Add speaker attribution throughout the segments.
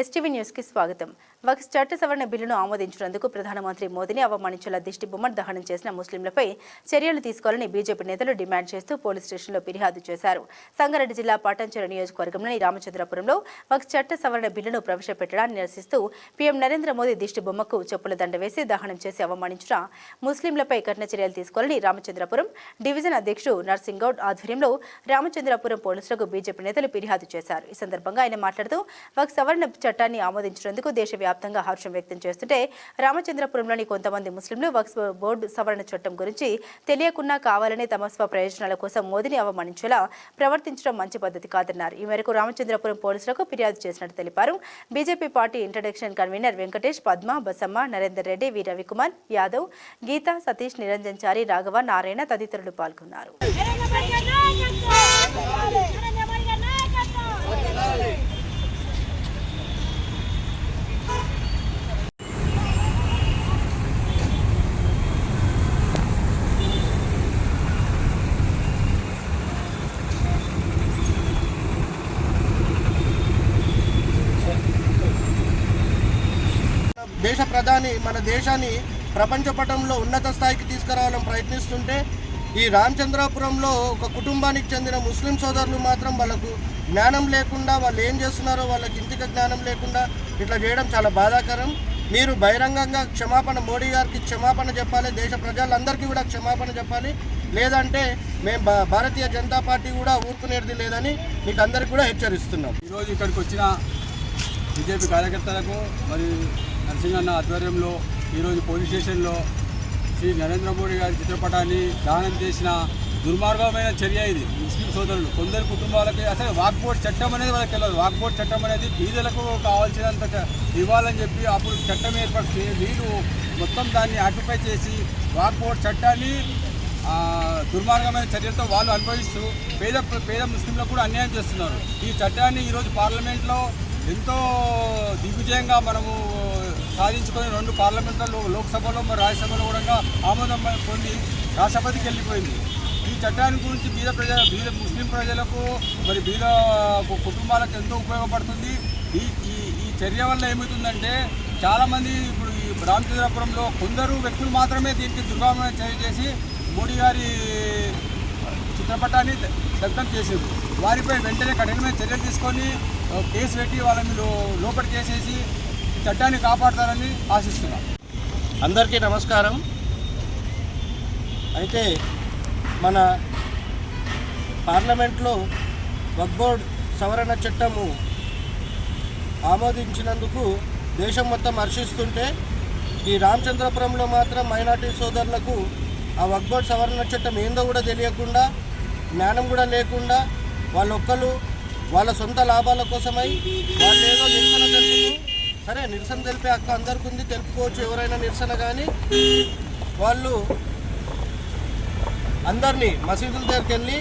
Speaker 1: STV న్యూస్కి స్వాగతం. వక్స్ చట్ట సవరణ బిల్లును ఆమోదించినందుకు ప్రధానమంత్రి మోదీని అవమానించేలా దిష్టి బొమ్మ దహనం చేసిన ముస్లింలపై చర్యలు తీసుకోవాలని బీజేపీ నేతలు డిమాండ్ చేస్తూ పోలీస్ స్టేషన్లో ఫిర్యాదు చేశారు. సంగారెడ్డి జిల్లా పాటంచెరు నియోజకవర్గంలోని రామచంద్రపురంలో వక్స్ చట్ట సవరణ బిల్లును ప్రవేశపెట్టడాన్ని నిరసిస్తూ పీఎం నరేంద్ర మోదీ దిష్టి బొమ్మకు చెప్పుల దండ వేసి దహనం చేసి అవమానించిన ముస్లింలపై కఠిన చర్యలు తీసుకోవాలని రామచంద్రపురం డివిజన్ అధ్యక్షుడు నర్సింగ్ గౌడ్ ఆధ్వర్యంలో రామచంద్రపురం పోలీసులకు బీజేపీ నేతలు ఫిర్యాదు చేశారు. ఈ సందర్భంగా ఆయన మాట్లాడుతూ వక్స్ సవరణ చట్టాన్ని ఆమోదించినందుకు దేశవ్యాప్తంగా హర్షం వ్యక్తం చేస్తుంటే రామచంద్రపురంలోని కొంతమంది ముస్లింలు వక్స్ బోర్డు సవరణ చట్టం గురించి తెలియకున్నా కావాలనే తమ స్వ ప్రయోజనాల కోసం మోదీని అవమానించేలా ప్రవర్తించడం మంచి పద్ధతి కాదన్నారు. ఈ మేరకు రామచంద్రపురం పోలీసులకు ఫిర్యాదు చేసినట్టు తెలిపారు. BJP party introduction convener Venkatesh Padma Basamma Narender Reddy V. Ravikumar Yadav Geeta Satish Niranjan Chari Raghava Narayana తదితరులు పాల్గొన్నారు
Speaker 2: నరేంద్ర మోడీ గారి నాయకత్వం నరేంద్ర మోడీ గారి నాయకత్వం
Speaker 3: దేశ ప్రధాని మన దేశాన్ని ప్రపంచ పటంలో ఉన్నత స్థాయికి తీసుకురావాలని ప్రయత్నిస్తుంటే ఈ రామచంద్రాపురంలో ఒక కుటుంబానికి చెందిన ముస్లిం సోదరులు మాత్రం వాళ్ళకు జ్ఞానం లేకుండా వాళ్ళు ఏం చేస్తున్నారో వాళ్ళకి ఇంటిక జ్ఞానం లేకుండా ఇట్లా చేయడం చాలా బాధాకరం. మీరు బహిరంగంగా క్షమాపణ మోడీ గారికి క్షమాపణ చెప్పాలి దేశ ప్రజలందరికీ కూడా క్షమాపణ చెప్పాలి. లేదంటే మేము భా- భారతీయ జనతా పార్టీ కూడా ఊరుకునేది లేదని మీకు అందరికీ కూడా హెచ్చరిస్తున్నాం.
Speaker 4: ఈరోజు ఇక్కడికి వచ్చిన బీజేపీ కార్యకర్తలకు మరియు నరసింహన్న ఆధ్వర్యంలో ఈరోజు పోలీస్ స్టేషన్లో శ్రీ నరేంద్ర మోడీ గారి చిత్రపటాన్ని దానం చేసిన దుర్మార్గమైన చర్య ఇది. ముస్లిం సోదరులు కొందరు కుటుంబాలకి అసలు వాక్బోర్డ్ చట్టం అనేది వాళ్ళకి తెలియదు వాక్బోర్డ్ చట్టం అనేది బీదలకు కావాల్సినంత ఇవ్వాలని చెప్పి అప్పుడు చట్టం ఏర్పడితే వీళ్ళు మొత్తం దాన్ని ఆక్యుపై చేసి వాక్బోర్డ్ చట్టాన్ని దుర్మార్గమైన చర్యలతో వాళ్ళు అనుభవిస్తూ పేద పేద ముస్లింలకు కూడా అన్యాయం చేస్తున్నారు. ఈ చట్టాన్ని ఈరోజు పార్లమెంట్లో ఎంతో దిగ్విజయంగా మనము సాధించుకొని రెండు పార్లమెంట్లలో లోక్సభలో మరి రాజ్యసభలో కూడా ఆమోదం పొంది రాష్ట్రపతికి వెళ్ళిపోయింది. ఈ చట్టాన్ని గురించి బీద ప్రజల బీద ముస్లిం ప్రజలకు మరి బీద కుటుంబాలకు ఎంతో ఉపయోగపడుతుంది. ఈ ఈ ఈ చర్య వల్ల ఏమవుతుందంటే చాలామంది ఇప్పుడు ఈ రామచంద్రపురంలో కొందరు వ్యక్తులు మాత్రమే దీనికి దుర్గామణ చర్య చేసి మోడీ గారి చిత్రపటాన్ని దగ్ధం చేసింది వారిపై వెంటనే కఠినమైన చర్యలు తీసుకొని కేసు పెట్టి వాళ్ళని లో లోపలికి చేసేసి చట్టాన్ని కాపాడతారని ఆశిస్తున్నాం.
Speaker 3: అందరికీ నమస్కారం. అయితే మన పార్లమెంట్లో వక్బోర్డ్ సవరణ చట్టము ఆమోదించినందుకు దేశం మొత్తం హర్షిస్తుంటే ఈ రామచంద్రపురంలో మాత్రం మైనార్టీ సోదరులకు ఆ వక్బోర్డ్ సవరణ చట్టం ఏందో కూడా తెలియకుండా జ్ఞానం కూడా లేకుండా వాళ్ళొక్కరు వాళ్ళ సొంత లాభాల కోసమై వాళ్ళు ఏదో నిరసన తెలిపే హక్కు అందరికీ ఉంది. తెలుపుకోవచ్చు ఎవరైనా నిరసన కానీ వాళ్ళు అందరినీ మసీదుల దగ్గరికి వెళ్ళి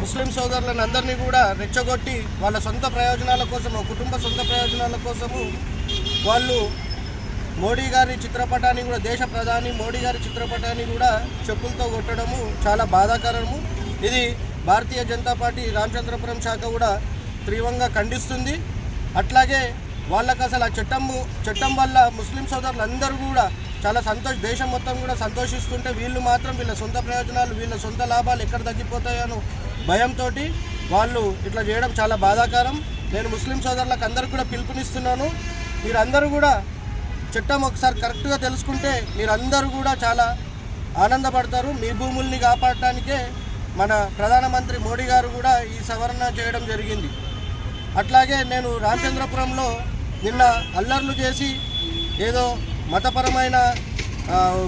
Speaker 3: ముస్లిం సోదరులను అందరినీ కూడా రెచ్చగొట్టి వాళ్ళ సొంత ప్రయోజనాల కోసము కుటుంబ సొంత ప్రయోజనాల కోసము వాళ్ళు మోడీ గారి చిత్రపటాన్ని కూడా దేశ ప్రధాని మోడీ గారి చిత్రపటాన్ని కూడా చెప్పులతో కొట్టడము చాలా బాధాకరము. ఇది భారతీయ జనతా పార్టీ రామచంద్రపురం శాఖ కూడా తీవ్రంగా ఖండిస్తుంది. అట్లాగే వాళ్ళకి అసలు ఆ చట్టము చట్టం వల్ల ముస్లిం సోదరులు అందరూ కూడా చాలా సంతోష దేశం మొత్తం కూడా సంతోషిస్తుంటే వీళ్ళు మాత్రం వీళ్ళ సొంత ప్రయోజనాలు వీళ్ళ సొంత లాభాలు ఎక్కడ తగ్గిపోతాయనో భయంతో వాళ్ళు ఇట్లా చేయడం చాలా బాధాకరం. నేను ముస్లిం సోదరులకు అందరికీ కూడా పిలుపునిస్తున్నాను. మీరందరూ కూడా చట్టం ఒకసారి కరెక్ట్గా తెలుసుకుంటే మీరందరూ కూడా చాలా ఆనందపడతారు. మీ భూముల్ని కాపాడటానికే మన ప్రధానమంత్రి మోడీ గారు కూడా ఈ సవరణ చేయడం జరిగింది. అట్లాగే నేను రామచంద్రపురంలో నిన్న అల్లర్లు చేసి ఏదో మతపరమైన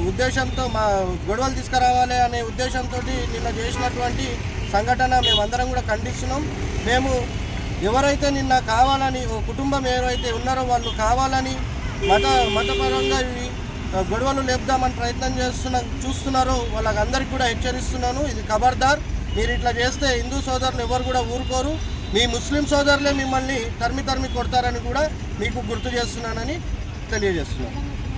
Speaker 3: ఉద్దేశంతో మా గొడవలు తీసుకురావాలి అనే ఉద్దేశంతో నిన్న చేసినటువంటి సంఘటన మేమందరం కూడా ఖండిస్తున్నాం. మేము ఎవరైతే నిన్న కావాలని ఓ కుటుంబం ఎవరైతే ఉన్నారో వాళ్ళు కావాలని మత మతపరంగా ఇవి గొడవలు లేపుదామని ప్రయత్నం చేస్తున్న చూస్తున్నారో వాళ్ళకందరికీ కూడా హెచ్చరిస్తున్నాను. ఇది ఖబర్దార్ మీరు ఇట్లా చేస్తే హిందూ సోదరులు ఎవరు కూడా ఊరుకోరు. మీ ముస్లిం సోదరులే మిమ్మల్ని తరిమి తరిమి కొడతారని కూడా మీకు గుర్తు చేస్తున్నానని తెలియజేస్తున్నాను.